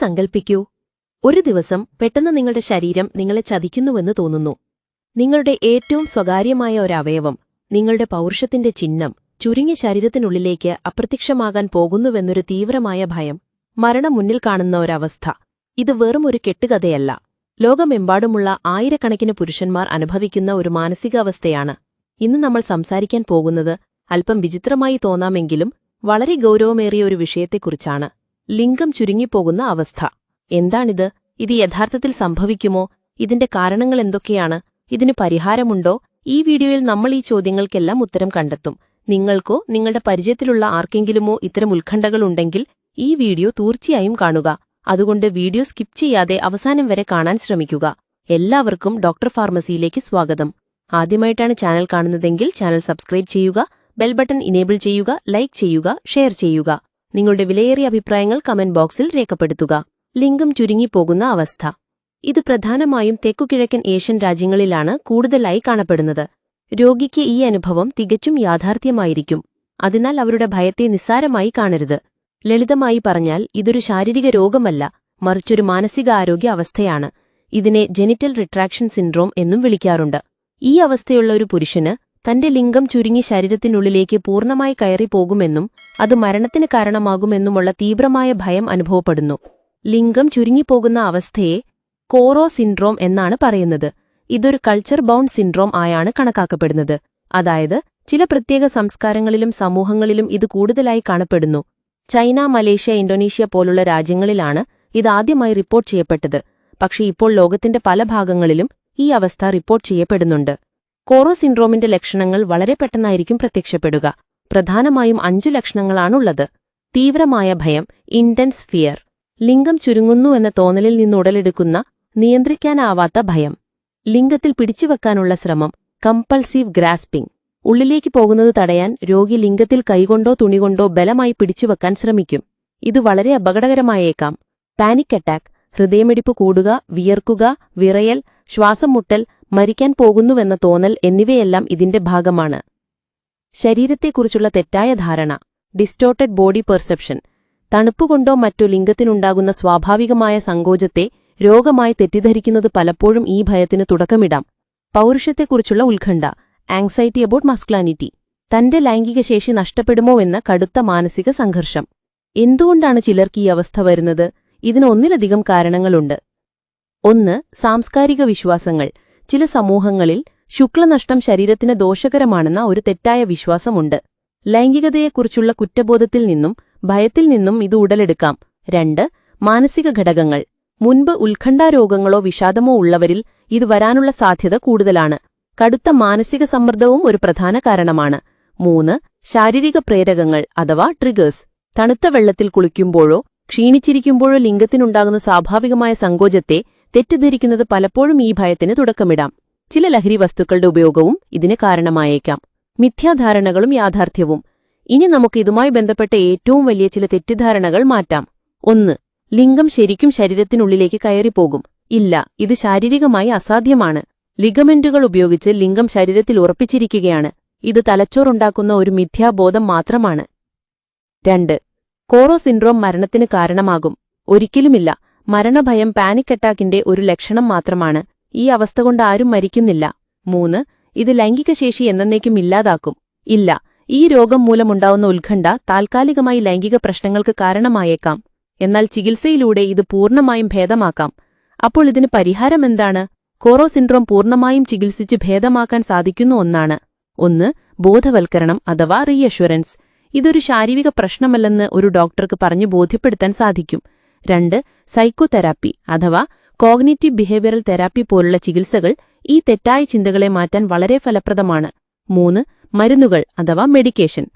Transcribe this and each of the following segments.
സങ്കൽപ്പിക്കൂ. ഒരു ദിവസം പെട്ടെന്ന് നിങ്ങളുടെ ശരീരം നിങ്ങളെ ചതിക്കുന്നുവെന്ന് തോന്നുന്നു. നിങ്ങളുടെ ഏറ്റവും സ്വകാര്യമായ ഒരവയവം നിങ്ങളുടെ പൗരുഷത്തിന്റെ ചിഹ്നം ചുരുങ്ങിയ ശരീരത്തിനുള്ളിലേക്ക് അപ്രത്യക്ഷമാകാൻ പോകുന്നുവെന്നൊരു തീവ്രമായ ഭയം മരണം മുന്നിൽ കാണുന്ന ഒരവസ്ഥ. ഇത് വെറും ഒരു കെട്ടുകഥയല്ല. ലോകമെമ്പാടുമുള്ള ആയിരക്കണക്കിന് പുരുഷന്മാർ അനുഭവിക്കുന്ന ഒരു മാനസികാവസ്ഥയാണ്. ഇന്ന് നമ്മൾ സംസാരിക്കാൻ പോകുന്നത് അല്പം വിചിത്രമായി തോന്നാമെങ്കിലും വളരെ ഗൗരവമേറിയ ഒരു വിഷയത്തെക്കുറിച്ചാണ്. ലിംഗം ചുരുങ്ങിപ്പോകുന്ന അവസ്ഥ. എന്താണിത്? ഇത് യഥാർത്ഥത്തിൽ സംഭവിക്കുമോ? ഇതിന്റെ കാരണങ്ങൾ എന്തൊക്കെയാണ്? ഇതിന് പരിഹാരമുണ്ടോ? ഈ വീഡിയോയിൽ നമ്മൾ ഈ ചോദ്യങ്ങൾക്കെല്ലാം ഉത്തരം കണ്ടെത്തും. നിങ്ങൾക്കോ നിങ്ങളുടെ പരിചയത്തിലുള്ള ആർക്കെങ്കിലുമോ ഇത്തരം ഉത്കണ്ഠകളുണ്ടെങ്കിൽ ഈ വീഡിയോ തീർച്ചയായും കാണുക. അതുകൊണ്ട് വീഡിയോ സ്കിപ്പ് ചെയ്യാതെ അവസാനം വരെ കാണാൻ ശ്രമിക്കുക. എല്ലാവർക്കും ഡോക്ടർ ഫാർമസിയിലേക്ക് സ്വാഗതം. ആദ്യമായിട്ടാണ് ചാനൽ കാണുന്നതെങ്കിൽ ചാനൽ സബ്സ്ക്രൈബ് ചെയ്യുക ബെൽ ബട്ടൺ ഇനേബിൾ ചെയ്യുക ലൈക്ക് ചെയ്യുക ഷെയർ ചെയ്യുക. നിങ്ങളുടെ വിലയേറിയ അഭിപ്രായങ്ങൾ കമന്റ് ബോക്സിൽ രേഖപ്പെടുത്തുക. ലിംഗം ചുരുങ്ങിപ്പോകുന്ന അവസ്ഥ. ഇത് പ്രധാനമായും തെക്കുകിഴക്കൻ ഏഷ്യൻ രാജ്യങ്ങളിലാണ് കൂടുതലായി കാണപ്പെടുന്നത്. രോഗിക്ക് ഈ അനുഭവം തികച്ചും യാഥാർത്ഥ്യമായിരിക്കും. അതിനാൽ അവരുടെ ഭയത്തെ നിസ്സാരമായി കാണരുത്. ലളിതമായി പറഞ്ഞാൽ ഇതൊരു ശാരീരിക രോഗമല്ല മറിച്ചൊരു മാനസികാരോഗ്യ അവസ്ഥയാണ് ഇതിനെ ജെനിറ്റൽ റിട്രാക്ഷൻ സിൻഡ്രോം എന്നും വിളിക്കാറുണ്ട്. ഈ അവസ്ഥയുള്ള ഒരു പുരുഷന് തന്റെ ലിംഗം ചുരുങ്ങി ശരീരത്തിനുള്ളിലേക്ക് പൂർണമായി കയറിപ്പോകുമെന്നും അത് മരണത്തിന് കാരണമാകുമെന്നുമുള്ള തീവ്രമായ ഭയം അനുഭവപ്പെടുന്നു. ലിംഗം ചുരുങ്ങിപ്പോകുന്ന അവസ്ഥയെ കോറോ സിൻഡ്രോം എന്നാണ് പറയുന്നത്. ഇതൊരു കൾച്ചർ ബൗണ്ട് സിൻഡ്രോം ആയാണ് കണക്കാക്കപ്പെടുന്നത്. അതായത് ചില പ്രത്യേക സംസ്കാരങ്ങളിലും സമൂഹങ്ങളിലും ഇത് കൂടുതലായി കാണപ്പെടുന്നു. ചൈന മലേഷ്യ ഇന്തോനേഷ്യ പോലുള്ള രാജ്യങ്ങളിലാണ് ഇത് ആദ്യമായി റിപ്പോർട്ട് ചെയ്യപ്പെട്ടത്. പക്ഷേ ഇപ്പോൾ ലോകത്തിന്റെ പല ഭാഗങ്ങളിലും ഈ അവസ്ഥ റിപ്പോർട്ട് ചെയ്യപ്പെടുന്നുണ്ട്. കോറോ സിൻഡ്രോമിന്റെ ലക്ഷണങ്ങൾ വളരെ പെട്ടെന്നായിരിക്കും പ്രത്യക്ഷപ്പെടുക. പ്രധാനമായും അഞ്ചു ലക്ഷണങ്ങളാണുള്ളത്. തീവ്രമായ ഭയം ഇന്റൻസ് ഫിയർ ലിംഗം ചുരുങ്ങുന്നു എന്ന തോന്നലിൽ നിന്ന് ഉടലെടുക്കുന്ന നിയന്ത്രിക്കാനാവാത്ത ഭയം ലിംഗത്തിൽ പിടിച്ചുവെക്കാനുള്ള ശ്രമം കമ്പൾസീവ് ഗ്രാസ്പിംഗ് ഉള്ളിലേക്ക് പോകുന്നത് തടയാൻ രോഗി ലിംഗത്തിൽ കൈകൊണ്ടോ തുണികൊണ്ടോ ബലമായി പിടിച്ചുവെക്കാൻ ശ്രമിക്കും. ഇത് വളരെ അപകടകരമായേക്കാം. പാനിക് അറ്റാക്ക് ഹൃദയമിടിപ്പ് കൂടുക വിയർക്കുക വിറയൽ ശ്വാസം മുട്ടൽ മരിക്കാൻ പോകുന്നുവെന്ന തോന്നൽ എന്നിവയെല്ലാം ഇതിന്റെ ഭാഗമാണ്. ശരീരത്തെക്കുറിച്ചുള്ള തെറ്റായ ധാരണ. Distorted body perception. തണുപ്പുകൊണ്ടോ മറ്റോ ലിംഗത്തിനുണ്ടാകുന്ന സ്വാഭാവികമായ സങ്കോചത്തെ രോഗമായി തെറ്റിദ്ധരിക്കുന്നത് പലപ്പോഴും ഈ ഭയത്തിന് തുടക്കമിടാം. പൗരുഷത്തെക്കുറിച്ചുള്ള ഉത്കണ്ഠ. ആങ്സൈറ്റി അബൌട്ട് മസ്ക്ലാനിറ്റി തന്റെ ലൈംഗിക ശേഷി നഷ്ടപ്പെടുമോ എന്ന കടുത്ത മാനസിക സംഘർഷം. എന്തുകൊണ്ടാണ് ചിലർക്ക് ഈ അവസ്ഥ വരുന്നത്? ഇതിന് ഒന്നിലധികം കാരണങ്ങളുണ്ട്. ഒന്ന് സാംസ്കാരിക വിശ്വാസങ്ങൾ. ചില സമൂഹങ്ങളിൽ ശുക്ലനഷ്ടം ശരീരത്തിന് ദോഷകരമാണെന്ന ഒരു തെറ്റായ വിശ്വാസമുണ്ട്. ലൈംഗികതയെക്കുറിച്ചുള്ള കുറ്റബോധത്തിൽ നിന്നും ഭയത്തിൽ നിന്നും ഇത് ഉടലെടുക്കാം. രണ്ട് മാനസിക ഘടകങ്ങൾ. മുൻപ് ഉത്കണ്ഠാരോഗങ്ങളോ വിഷാദമോ ഉള്ളവരിൽ ഇത് വരാനുള്ള സാധ്യത കൂടുതലാണ്. കടുത്ത മാനസിക സമ്മർദ്ദവും ഒരു പ്രധാന കാരണമാണ്. മൂന്ന് ശാരീരിക പ്രേരകങ്ങൾ അഥവാ ട്രിഗേഴ്സ് തണുത്ത വെള്ളത്തിൽ കുളിക്കുമ്പോഴോ ക്ഷീണിച്ചിരിക്കുമ്പോഴോ ലിംഗത്തിനുണ്ടാകുന്ന സ്വാഭാവികമായ സങ്കോചത്തെ തെറ്റിദ്ധരിക്കുന്നത് പലപ്പോഴും ഈ ഭയത്തിന് തുടക്കമിടാം. ചില ലഹരി വസ്തുക്കളുടെ ഉപയോഗവും ഇതിന് കാരണമായേക്കാം. മിഥ്യാധാരണകളും യാഥാർത്ഥ്യവും. ഇനി നമുക്ക് ഇതുമായി ബന്ധപ്പെട്ട ഏറ്റവും വലിയ ചില തെറ്റിദ്ധാരണകൾ മാറ്റാം. ഒന്ന് ലിംഗം ശരിക്കും ശരീരത്തിനുള്ളിലേക്ക് കയറിപ്പോകും. ഇല്ല ഇത് ശാരീരികമായി അസാധ്യമാണ്. ലിഗമെന്റുകൾ ഉപയോഗിച്ച് ലിംഗം ശരീരത്തിൽ ഉറപ്പിച്ചിരിക്കുകയാണ്. ഇത് തലച്ചോറുണ്ടാക്കുന്ന ഒരു മിഥ്യാബോധം മാത്രമാണ്. രണ്ട് കോറോ സിൻഡ്രോം മരണത്തിന് കാരണമാകും. ഒരിക്കലുമില്ല. മരണഭയം പാനിക് അറ്റാക്കിന്റെ ഒരു ലക്ഷണം മാത്രമാണ്. ഈ അവസ്ഥ കൊണ്ട് ആരും മരിക്കുന്നില്ല. മൂന്ന് ഇത് ലൈംഗികശേഷി എന്നേക്കും ഇല്ലാതാക്കും. ഇല്ല ഈ രോഗം മൂലമുണ്ടാവുന്ന ഉത്കണ്ഠ താൽക്കാലികമായി ലൈംഗിക പ്രശ്നങ്ങൾക്ക് കാരണമായേക്കാം. എന്നാൽ ചികിത്സയിലൂടെ ഇത് പൂർണമായും ഭേദമാക്കാം. അപ്പോൾ ഇതിന് പരിഹാരം എന്താണ്? കോറോ സിൻഡ്രോം പൂർണമായും ചികിത്സിച്ച് ഭേദമാക്കാൻ സാധിക്കുന്ന ഒന്നാണ്. ഒന്ന് ബോധവൽക്കരണം അഥവാ റീഅഷുറൻസ് ഇതൊരു ശാരീരിക പ്രശ്നമല്ലെന്ന് ഒരു ഡോക്ടർക്ക് പറഞ്ഞു ബോധ്യപ്പെടുത്താൻ സാധിക്കും. രണ്ട് സൈക്കോതെറാപ്പി അഥവാ കോഗ്നേറ്റീവ് ബിഹേവിയറൽ തെറാപ്പി പോലുള്ള ചികിത്സകൾ ഈ തെറ്റായ ചിന്തകളെ മാറ്റാൻ വളരെ ഫലപ്രദമാണ്. മൂന്ന് മരുന്നുകൾ അഥവാ മെഡിക്കേഷൻ.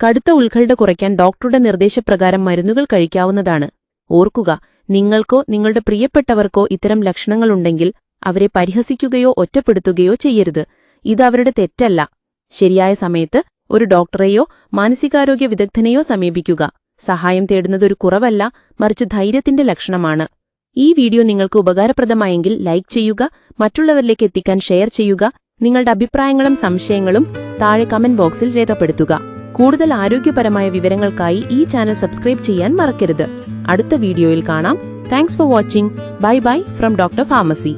കടുത്ത ഉത്കണ്ഠ കുറയ്ക്കാൻ ഡോക്ടറുടെ നിർദ്ദേശപ്രകാരം മരുന്നുകൾ കഴിക്കാവുന്നതാണ്. ഓർക്കുക നിങ്ങൾക്കോ നിങ്ങളുടെ പ്രിയപ്പെട്ടവർക്കോ ഇത്തരം ലക്ഷണങ്ങളുണ്ടെങ്കിൽ അവരെ പരിഹസിക്കുകയോ ഒറ്റപ്പെടുത്തുകയോ ചെയ്യരുത്. ഇത് അവരുടെ തെറ്റല്ല. ശരിയായ സമയത്ത് ഒരു ഡോക്ടറെയോ മാനസികാരോഗ്യ വിദഗ്ധനെയോ സമീപിക്കുക. സഹായം തേടുന്നത് ഒരു കുറവല്ല മറിച്ച് ധൈര്യത്തിന്റെ ലക്ഷണമാണ്. ഈ വീഡിയോ നിങ്ങൾക്ക് ഉപകാരപ്രദമായെങ്കിൽ ലൈക്ക് ചെയ്യുക മറ്റുള്ളവരിലേക്ക് എത്തിക്കാൻ ഷെയർ ചെയ്യുക നിങ്ങളുടെ അഭിപ്രായങ്ങളും സംശയങ്ങളും താഴെ കമന്റ് ബോക്സിൽ രേഖപ്പെടുത്തുക. കൂടുതൽ ആരോഗ്യപരമായ വിവരങ്ങൾക്കായി ഈ ചാനൽ സബ്സ്ക്രൈബ് ചെയ്യാൻ മറക്കരുത്. അടുത്ത വീഡിയോയിൽ കാണാം. Thanks for watching bye bye from doctor pharmacy